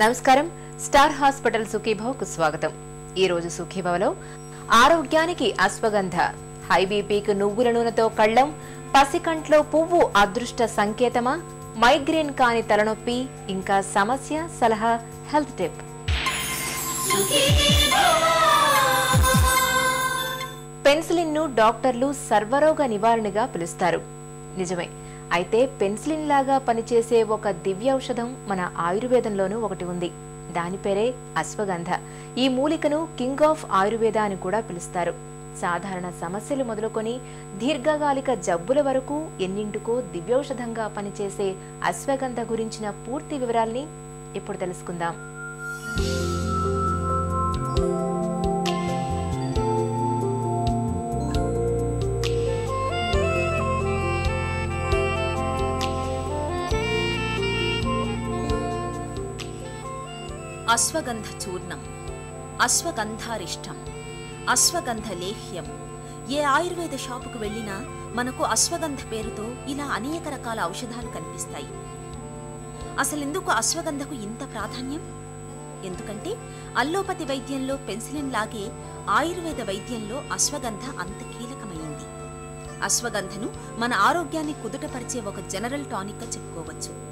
నమస్కారం. Star hospital సుఖీభవకు స్వాగతం. ఈ రోజు సుఖీభావలో ఆరోగ్యానికి అశ్వగంధ. హై బీపీకి నువ్వుల నూనెతో కళ్ళం పసికంట్లో పువ్వు అదృష్ట సంకేతమా? మైగ్రేన్ కాని తలనొప్పి ఇంకా సమస్య సలహా హెల్త్ టిప్. పెన్సిలిన్ను డాక్టర్లు సర్వరోగ నివారణగా పిలుస్తారు. నిజమే. అయితే పెన్సిలిన్ లాగా పనిచేసే ఒక దివ్య ఔషధం మన ఆయుర్వేదంలోనూ ఒకటి ఉంది. దాని పేరే అశ్వగంధ. ఈ మూలికను కింగ్ ఆఫ్ ఆయుర్వేద అని కూడా పిలుస్తారు. సాధారణ సమస్యలు మొదలుకొని దీర్ఘకాలిక జబ్బుల వరకు ఎన్నింటికో దివ్యౌషధంగా పనిచేసే అశ్వగంధ గురించిన పూర్తి వివరాల్ని ఇప్పుడు తెలుసుకుందాం. అశ్వగంధ చూర్ణం అశ్వగంధారిష్టం అశ్వగంధ లేహ్యం ఏ ఆయుర్వేద షాపుకు వెళ్ళినా మనకు అశ్వగంధ పేరుతో ఇలా అనేక రకాల ఔషధాలు కనిపిస్తాయి. అసలెందుకు అశ్వగంధకు ఇంత ప్రాధాన్యం? ఎందుకంటే అల్లోపతి వైద్యంలో పెన్సిలిన్ లాగే ఆయుర్వేద వైద్యంలో అశ్వగంధ అంత కీలకమైంది. అశ్వగంధను మన ఆరోగ్యాన్ని కుదుటపరిచే ఒక జనరల్ టానిక్గా చెప్పుకోవచ్చు.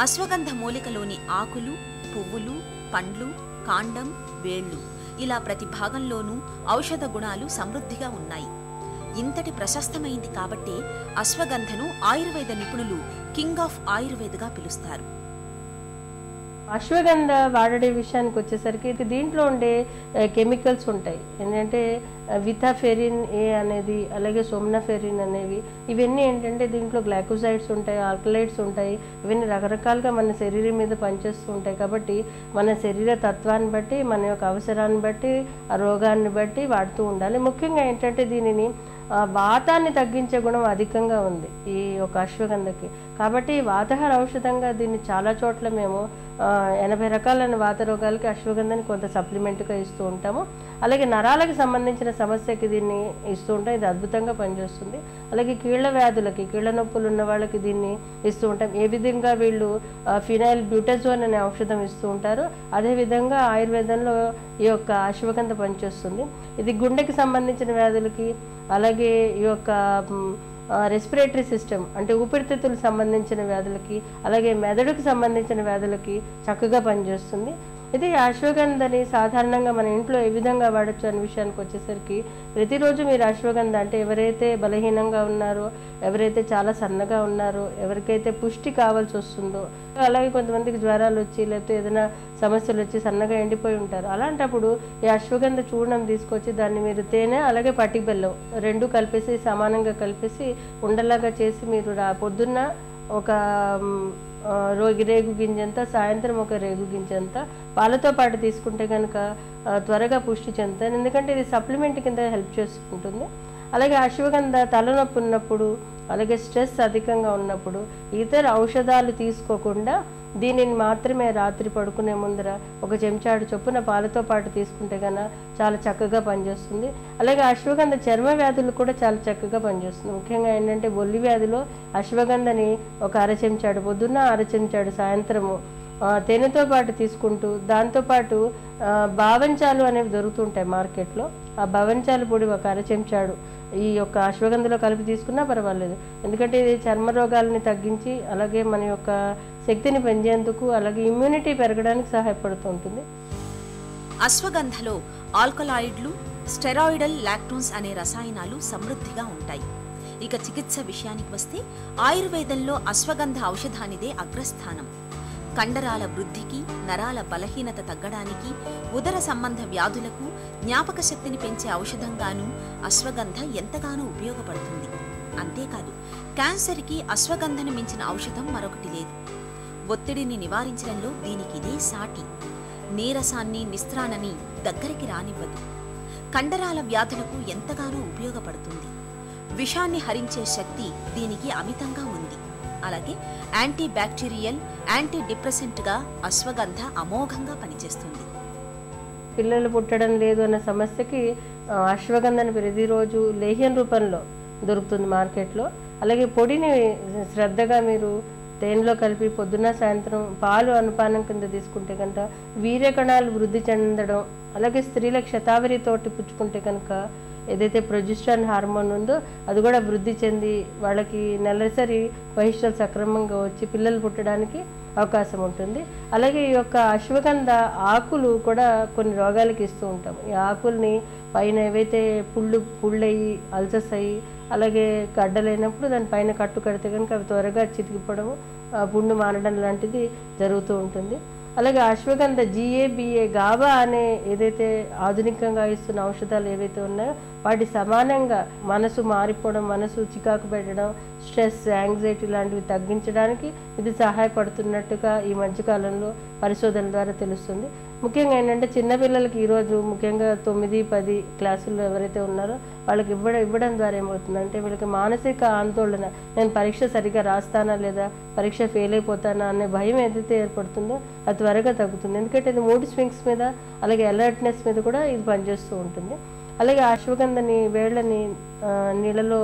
అశ్వగంధ మూలికలోని ఆకులు పువ్వులు పండ్లు కాండం వేళ్ళు ఇలా ప్రతి భాగంలోనూ ఔషధ గుణాలు సమృద్ధిగా ఉన్నాయి. ఇంతటి ప్రశస్తమైంది కాబట్టే అశ్వగంధను ఆయుర్వేద నిపుణులు కింగ్ ఆఫ్ ఆయుర్వేదగా పిలుస్తారు. అశ్వగంధ వాడే విషయానికి వచ్చేసరికి ఇది దీంట్లో ఉండే కెమికల్స్ ఉంటాయి. ఏంటంటే విథాఫెరిన్ ఏ అనేది అలాగే సోమ్నాఫెరిన్ అనేవి ఇవన్నీ ఏంటంటే దీంట్లో గ్లాకోసైడ్స్ ఉంటాయి ఆల్కలైడ్స్ ఉంటాయి ఇవన్నీ రకరకాలుగా మన శరీరం మీద పనిచేస్తూ ఉంటాయి. కాబట్టి మన శరీర తత్వాన్ని బట్టి మన యొక్క అవసరాన్ని బట్టి ఆ రోగాన్ని బట్టి వాడుతూ ఉండాలి. ముఖ్యంగా ఏంటంటే దీనిని వాతాన్ని తగ్గించే గుణం అధికంగా ఉంది ఈ యొక్క అశ్వగంధకి. కాబట్టి వాతహర ఔషధంగా దీన్ని చాలా చోట్ల మేము ఎనభై రకాలైన వాత రోగాలకి అశ్వగంధని కొంత సప్లిమెంట్గా ఇస్తూ ఉంటాము. అలాగే నరాలకు సంబంధించిన సమస్యకి దీన్ని ఇస్తూ ఉంటాం. ఇది అద్భుతంగా పనిచేస్తుంది. అలాగే కీళ్ళ వ్యాధులకి కీళ్ళ నొప్పులు ఉన్న వాళ్ళకి దీన్ని ఇస్తూ ఉంటాం. ఏ విధంగా వీళ్ళు ఫినైల్ బ్యూటజోన్ అనే ఔషధం ఇస్తూ ఉంటారు అదేవిధంగా ఆయుర్వేదంలో ఈ యొక్క అశ్వగంధ పనిచేస్తుంది. ఇది గుండెకి సంబంధించిన వ్యాధులకి అలాగే అలాగే ఈ యొక్క రెస్పిరేటరీ సిస్టమ్ అంటే ఊపిరితిత్తులకు సంబంధించిన వ్యాధులకి అలాగే మెదడుకు సంబంధించిన వ్యాధులకి చక్కగా పనిచేస్తుంది. ఇది అశ్వగంధని సాధారణంగా మన ఇంట్లో ఏ విధంగా వాడచ్చు అనే విషయానికి వచ్చేసరికి ప్రతిరోజు మీరు అశ్వగంధ అంటే ఎవరైతే బలహీనంగా ఉన్నారో ఎవరైతే చాలా సన్నగా ఉన్నారో ఎవరికైతే పుష్టి కావాల్సి వస్తుందో అలాగే కొంతమందికి జ్వరాలు వచ్చి లేకపోతే ఏదైనా సమస్యలు వచ్చి సన్నగా ఎండిపోయి ఉంటారు. అలాంటప్పుడు ఈ అశ్వగంధ చూర్ణం తీసుకొచ్చి దాన్ని మీరు తేనె అలాగే పటిబెల్లం రెండు కలిపేసి సమానంగా కలిపేసి ఉండలాగా చేసి మీరు పొద్దున్న ఒక రోగి రేగు గింజంత సాయంత్రం ఒక రేగు గింజంత పాలతో పాటు తీసుకుంటే కనుక త్వరగా పుష్టి చెందుతాను ఎందుకంటే ఇది సప్లిమెంట్ కింద హెల్ప్ చేసుకుంటుంది అలాగే అశ్వగంధ తలనొప్పి ఉన్నప్పుడు అలాగే స్ట్రెస్ అధికంగా ఉన్నప్పుడు ఇతర ఔషధాలు తీసుకోకుండా దీనిని మాత్రమే రాత్రి పడుకునే ముందర ఒక చెంచాడు చొప్పున పాలతో పాటు తీసుకుంటే కన్నా చాలా చక్కగా పనిచేస్తుంది. అలాగే అశ్వగంధ చర్మ వ్యాధులు కూడా చాలా చక్కగా పనిచేస్తుంది. ముఖ్యంగా ఏంటంటే బొల్లి వ్యాధిలో అశ్వగంధని ఒక అర చెంచాడు పొద్దున్న అర చెంచాడు సాయంత్రము తేనెతో పాటు తీసుకుంటూ దాంతోపాటు ఆ, బావంచాలు అనేవి దొరుకుతుంటాయి మార్కెట్లో. ఆ భవంచాలు పొడి ఒక అర చెంచాడు ఈ యొక్క అశ్వగంధలో కలిపి తీసుకున్నా పర్వాలేదు. ఎందుకంటే ఇది చర్మ రోగాలని తగ్గించి అలాగే మన యొక్క శక్తిని పెంచేందుకు అలాగే ఇమ్యూనిటీ పెరగడానికి సహాయపడుతూ ఉంటుంది అశ్వగంధలో ఆల్కలాయిడ్లు స్టెరాయిడల్ లాక్టోన్స్ అనే రసాయనాలు సమృద్ధిగా ఉంటాయి. ఇక చికిత్స విషయానికి వస్తే ఆయుర్వేదంలో అశ్వగంధ ఔషధానిదే అగ్రస్థానం. కండరాల వృద్ధికి నరాల బలహీనత తగ్గడానికి ఉదర సంబంధ వ్యాధులకు జ్ఞాపక శక్తిని పెంచే ఔషధంగాను అశ్వగంధ ఎంతగానో ఉపయోగపడుతుంది. అంతేకాదు క్యాన్సర్కి అశ్వగంధను మించిన ఔషధం మరొకటి లేదు. ఒత్తిడిని నివారించడంలో దీనికిదే సాటి. నీరసాన్ని నిస్త్రాణని దగ్గరికి రానివ్వదు. కండరాల వ్యాధులకు ఎంతగానో ఉపయోగపడుతుంది. విషాన్ని హరించే శక్తి దీనికి అమితంగా ఉంది. అలాగే యాంటీ బ్యాక్టీరియల్ యాంటీ డిప్రెసెంట్గా అశ్వగంధ అమోఘంగా పనిచేస్తుంది. పిల్లలు పుట్టడం లేదు అన్న సమస్యకి ఆ, అశ్వగంధని ప్రతిరోజు లేహ్యం రూపంలో దొరుకుతుంది మార్కెట్లో. అలాగే పొడిని శ్రద్ధగా మీరు తేనెలో కలిపి పొద్దున్న సాయంత్రం పాలు అనుపానం కింద తీసుకుంటే కనుక వీర్యకణాలు వృద్ధి చెందడం అలాగే స్త్రీల క్షతావరి తోటి పుచ్చుకుంటే కనుక ఏదైతే ప్రొజిస్ట్రాన్ హార్మోన్ ఉందో అది కూడా వృద్ధి చెంది వాళ్ళకి నెలసరి బహిష్టాలు సక్రమంగా వచ్చి పిల్లలు పుట్టడానికి అవకాశం ఉంటుంది. అలాగే ఈ యొక్క అశ్వగంధ ఆకులు కూడా కొన్ని రోగాలకి ఇస్తూ ఉంటాం. ఈ ఆకుల్ని పైన ఏవైతే పుళ్ళు పుళ్ళయి అల్సస్ అయ్యి అలాగే గడ్డలైనప్పుడు దాని పైన కట్టు కడితే కనుక అవి త్వరగా చితికిపోవడము ఆ పుండు మారడం లాంటిది జరుగుతూ ఉంటుంది. అలాగే అశ్వగంధ జిఏబిఏ గాబా అనే ఏదైతే ఆధునికంగా ఇస్తున్న ఔషధాలు ఏవైతే ఉన్నాయో వాటి సమానంగా మనసు మారిపోవడం మనసు చికాకు పెట్టడం స్ట్రెస్ యాంగ్జైటీ లాంటివి తగ్గించడానికి ఇది సహాయపడుతున్నట్టుగా ఈ మధ్యకాలంలో పరిశోధన ద్వారా తెలుస్తుంది. ముఖ్యంగా ఏంటంటే చిన్నపిల్లలకి ఈరోజు ముఖ్యంగా తొమ్మిది పది క్లాసుల్లో ఎవరైతే ఉన్నారో వాళ్ళకి ఇవ్వడం ఇవ్వడం ద్వారా ఏమవుతుందంటే వీళ్ళకి మానసిక ఆందోళన నేను పరీక్ష సరిగ్గా రాస్తానా లేదా పరీక్ష ఫెయిల్ అయిపోతానా అనే భయం ఏదైతే ఏర్పడుతుందో అది త్వరగా తగ్గుతుంది. ఎందుకంటే ఇది మూడ్ స్వింగ్స్ మీద అలాగే అలర్ట్నెస్ మీద కూడా ఇది పనిచేస్తూ ఉంటుంది. అలాగే అశ్వగంధని వేళ్ళని నీళ్ళలో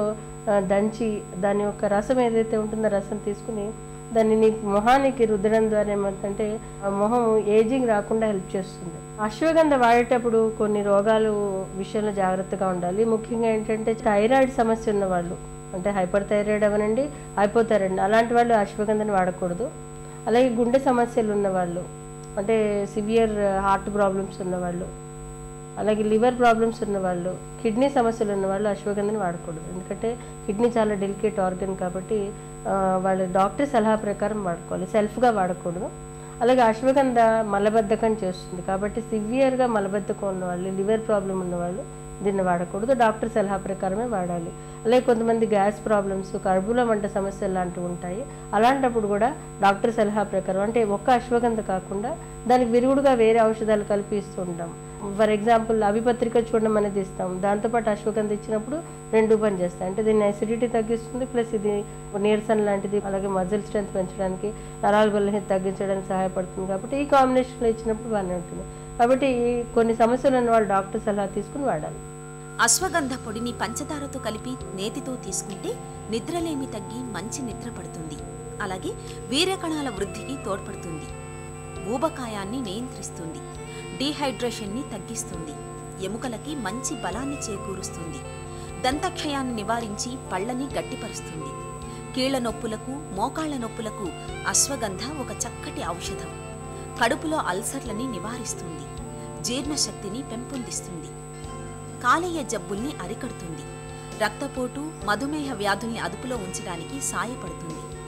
దంచి దాని యొక్క రసం ఏదైతే ఉంటుందో రసం తీసుకుని దాన్ని నీ మొహానికి రుద్దడం ద్వారా ఏమవుతుందంటే ఆ మొహం ఏజింగ్ రాకుండా హెల్ప్ చేస్తుంది. అశ్వగంధ వాడేటప్పుడు కొన్ని రోగాలు విషయంలో జాగ్రత్తగా ఉండాలి. ముఖ్యంగా ఏంటంటే థైరాయిడ్ సమస్య ఉన్న వాళ్ళు అంటే హైపర్ థైరాయిడ్ అవనండి అయిపోతారండి అలాంటి వాళ్ళు అశ్వగంధని వాడకూడదు. అలాగే గుండె సమస్యలు ఉన్నవాళ్ళు అంటే సివియర్ హార్ట్ ప్రాబ్లమ్స్ ఉన్నవాళ్ళు అలాగే లివర్ ప్రాబ్లమ్స్ ఉన్నవాళ్ళు కిడ్నీ సమస్యలు ఉన్నవాళ్ళు అశ్వగంధని వాడకూడదు. ఎందుకంటే కిడ్నీ చాలా డెలికేట్ ఆర్గన్ కాబట్టి వాళ్ళ డాక్టర్ సలహా ప్రకారం వాడుకోవాలి. సెల్ఫ్గా వాడకూడదు. అలాగే అశ్వగంధ మలబద్ధకం చేస్తుంది. కాబట్టి సివియర్గా మలబద్ధకం ఉన్నవాళ్ళు లివర్ ప్రాబ్లం ఉన్నవాళ్ళు దీన్ని వాడకూడదు. డాక్టర్ సలహా ప్రకారమే వాడాలి. అలాగే కొంతమంది గ్యాస్ ప్రాబ్లమ్స్ కడుపులో వంట సమస్యలు లాంటివి ఉంటాయి. అలాంటప్పుడు కూడా డాక్టర్ సలహా ప్రకారం అంటే ఒక్క అశ్వగంధ కాకుండా దానికి విరుగుడుగా వేరే ఔషధాలు కలిపి ఇస్తూ ఉంటాం. ఫర్ ఎగ్జాంపుల్ అవిపత్రిక చూడడం అనేది ఇస్తాం దాంతోపాటు అశ్వగంధ ఇచ్చినప్పుడు రెండు పని చేస్తాయి. అంటే దీన్ని అసిడిటీ తగ్గిస్తుంది ప్లస్ ఇది నీరసన్ లాంటిది అలాగే మజిల్ స్ట్రెంత్ పెంచడానికి నరాల బలహీన తగ్గించడానికి సహాయపడుతుంది. కాబట్టి ఈ కాంబినేషన్లో ఇచ్చినప్పుడు బాగానే ఉంటుంది. కాబట్టి ఈ కొన్ని సమస్యలు ఉన్న వాళ్ళు డాక్టర్ సలహా తీసుకుని వాడాలి. అశ్వగంధ పొడిని పంచదారతో కలిపి నేతితో తీసుకుంటే నిద్రలేమి తగ్గి మంచి నిద్ర పడుతుంది. అలాగే వీర్యకణాల వృద్ధికి తోడ్పడుతుంది. ఊబకాయాన్ని నియంత్రిస్తుంది. డీహైడ్రేషన్ని తగ్గిస్తుంది. ఎముకలకి మంచి బలాన్ని చేకూరుస్తుంది. దంతక్షయాన్ని నివారించి పళ్ళని గట్టిపరుస్తుంది. కీళ్ళ నొప్పులకు మోకాళ్ళ నొప్పులకు అశ్వగంధ ఒక చక్కటి ఔషధం. కడుపులో అల్సర్లని నివారిస్తుంది. జీర్ణశక్తిని పెంపొందిస్తుంది. కాలేయ జబ్బుల్ని అరికడుతుంది. రక్తపోటు మధుమేహ వ్యాధుల్ని అదుపులో ఉంచడానికి సాయపడుతుంది.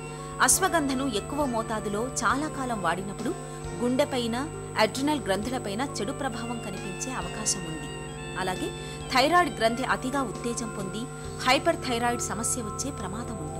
అశ్వగంధను ఎక్కువ మోతాదులో చాలా కాలం వాడినప్పుడు గుండెపైన అడ్రినల్ గ్రంథులపైన చెడు ప్రభావం కనిపించే అవకాశం ఉంది. అలాగే థైరాయిడ్ గ్రంథి అతిగా ఉత్తేజం పొంది హైపర్ థైరాయిడ్ సమస్య వచ్చే ప్రమాదం ఉంది.